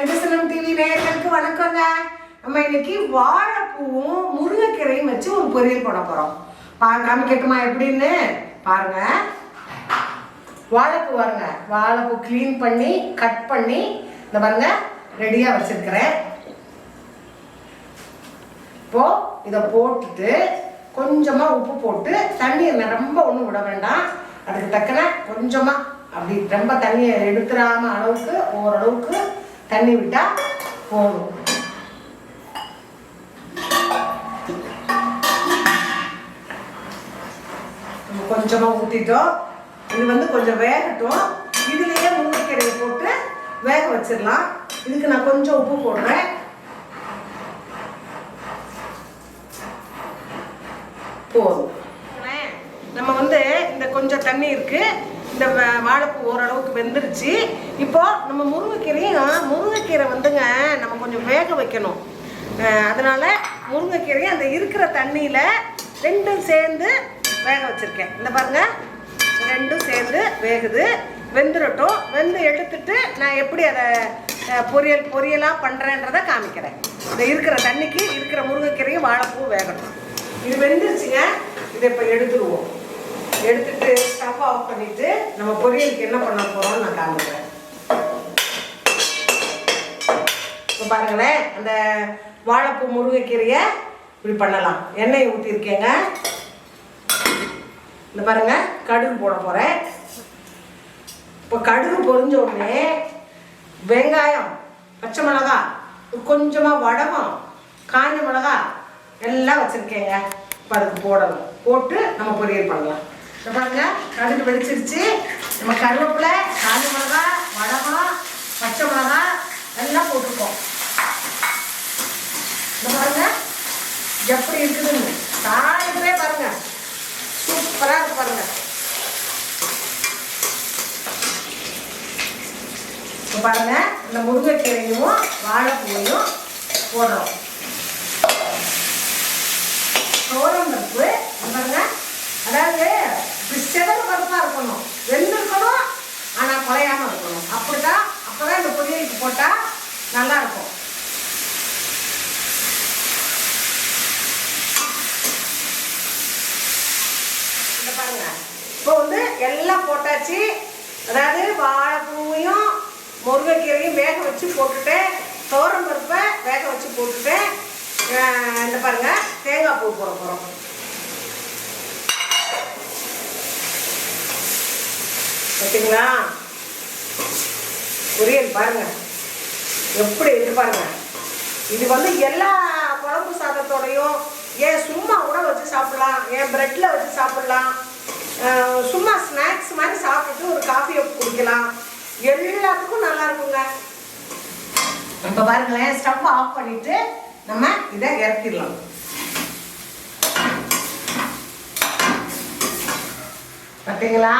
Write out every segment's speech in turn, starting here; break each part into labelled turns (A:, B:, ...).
A: நிதர்சனம் டிவி நேயர்களுக்கு வணக்கங்க. நம்ம இன்னைக்கு வாழைப்பூவும் முருங்கைக்கீரையும் வச்சு ஒரு பொரியல் போட போறோம். பா காமிக்கட்டுமா எப்படின்னு? பாருங்க. வாழைப்பூ பாருங்க. வாழைப்பூ க்ளீன் பண்ணி கட் பண்ணி இந்த பாருங்க ரெடியா வச்சிருக்கிறேன். இப்போ இதை போட்டுட்டு கொஞ்சமா உப்பு போட்டு தண்ணியை ரொம்ப ஒன்றும் விட வேண்டாம். அதுக்கு தக்கன கொஞ்சமா அப்படி ரொம்ப தண்ணியை எடுத்துடாம அளவுக்கு ஓரளவுக்கு தண்ணி விட்டால் போதும். நம்ம ஊற்றிட்டோம் இது வந்து கொஞ்சம் வேகட்டும். இதுலேயே முருங்கைக்கீரையை போட்டு வேக வச்சிடலாம். இதுக்கு நான் கொஞ்சம் உப்பு போடுறேன். போதும். நம்ம வந்து இந்த கொஞ்சம் தண்ணி இருக்குது இந்த வ- வாழைப்பூ ஓரளவுக்கு வெந்துருச்சு. இப்போ நம்ம முருங்கைக்கீரையும் முருங்கைக்கீரை வந்துங்க நம்ம கொஞ்சம் வேக வைக்கணும். அதனால் அதனால முருங்கைக்கீரையும் அந்த இருக்கிற தண்ணியில் ரெண்டும் சேர்ந்து வேக வச்சிருக்கேன். இந்த பாருங்க ரெண்டும் சேர்ந்து வேகுது வெந்துடட்டும் வெந்து எடுத்துட்டு நான் எப்படி அதை பொரியல் பொரியலாக பண்ணுறேன்றதை காமிக்கிறேன். இந்த இருக்கிற தண்ணிக்கு இருக்கிற முருங்கைக்கீரையும் வாழைப்பூ வேகட்டும். இது வெந்துருச்சுங்க இதை இப்போ எடுத்துருவோம். எடுத்துட்டு ஸ்டவ் ஆஃப் பண்ணிட்டு நம்ம பொரியலுக்கு என்ன பண்ண போறோம்னு நான் காமிக்கிறேன். இப்போ பாருங்களேன் அந்த வாழைப்பூ முருங்கைக்கீரையை இப்படி பண்ணலாம். எண்ணெயை ஊற்றிருக்கேங்க இந்த பாருங்க கடுகு போட போகிறேன் இப்போ கடுகு பொரிஞ்ச உடனே வெங்காயம் பச்சை மிளகா கொஞ்சமாக வடகம் காஞ்ச மிளகா எல்லாம் வச்சுருக்கேங்க. இப்போ அதுக்கு போடணும். போட்டு நம்ம பொரியல் பண்ணலாம். பாருங்க கடுகு வெடிச்சிருச்சு. நம்ம கருவேப்பிலை காஞ்ச மிளகா வடமா பச்சை மிளகா எல்லாம் போட்டிருக்கோம். இந்த பாருங்க எப்படி இருக்குதுன்னு. தாளிக்கிறே பாருங்க. சூப்பராக இருக்கு பாருங்க. இப்போ பாருங்க இந்த முருங்கைக்கீரையும் வாழைப்பூவையும் போடுறோம். சோளம் போட்டால் நல்லா இருக்கும். பாருங்கள் பாருங்க. இப்போ வந்து எல்லாம் போட்டாச்சு. அதாவது வாழைப்பூவையும் முருங்கைக்கீரையும் வேக வச்சு போட்டுட்டேன் தோரம் பருப்பை வேக வச்சு போட்டுட்டேன் இந்த பாருங்கள் தேங்காய் பூ போட போகிறோம் ஓகேங்களா பொரியல் பாருங்கள் எப்படி இருக்கு பாருங்க. இது வந்து எல்லா குழம்பு சாதத்தோடையும் ஏன் சும்மா கூட வச்சு சாப்பிடலாம் ஏன் பிரெட்டில் வச்சு சாப்பிடலாம் சும்மா ஸ்நாக்ஸ் மாதிரி சாப்பிட்டுட்டு ஒரு காஃபியை குடிக்கலாம். எல்லாத்துக்கும் நல்லா இருக்குங்க. இப்போ பாருங்களேன் ஸ்டவ் ஆஃப் பண்ணிட்டு நம்ம இதை இறக்கிடலாம். பார்த்தீங்களா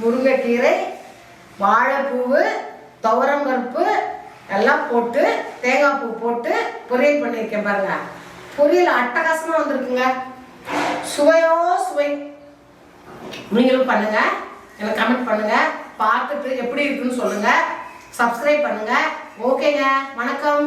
A: முருங்கைக்கீரை வாழைப்பூவு துவரம்பருப்பு எல்லாம் போட்டு தேங்காய் பூ போட்டு பொரியல் பண்ணியிருக்கேன் பாருங்க. பொரியல் அட்டகாசமாக வந்திருக்குங்க. சுவையோ சுவை. நீங்களும் பண்ணுங்க. எனக்கு கமெண்ட் பண்ணுங்க. பார்த்துட்டு எப்படி இருக்குன்னு சொல்லுங்க. சப்ஸ்கிரைப் பண்ணுங்க. ஓகேங்க வணக்கம்.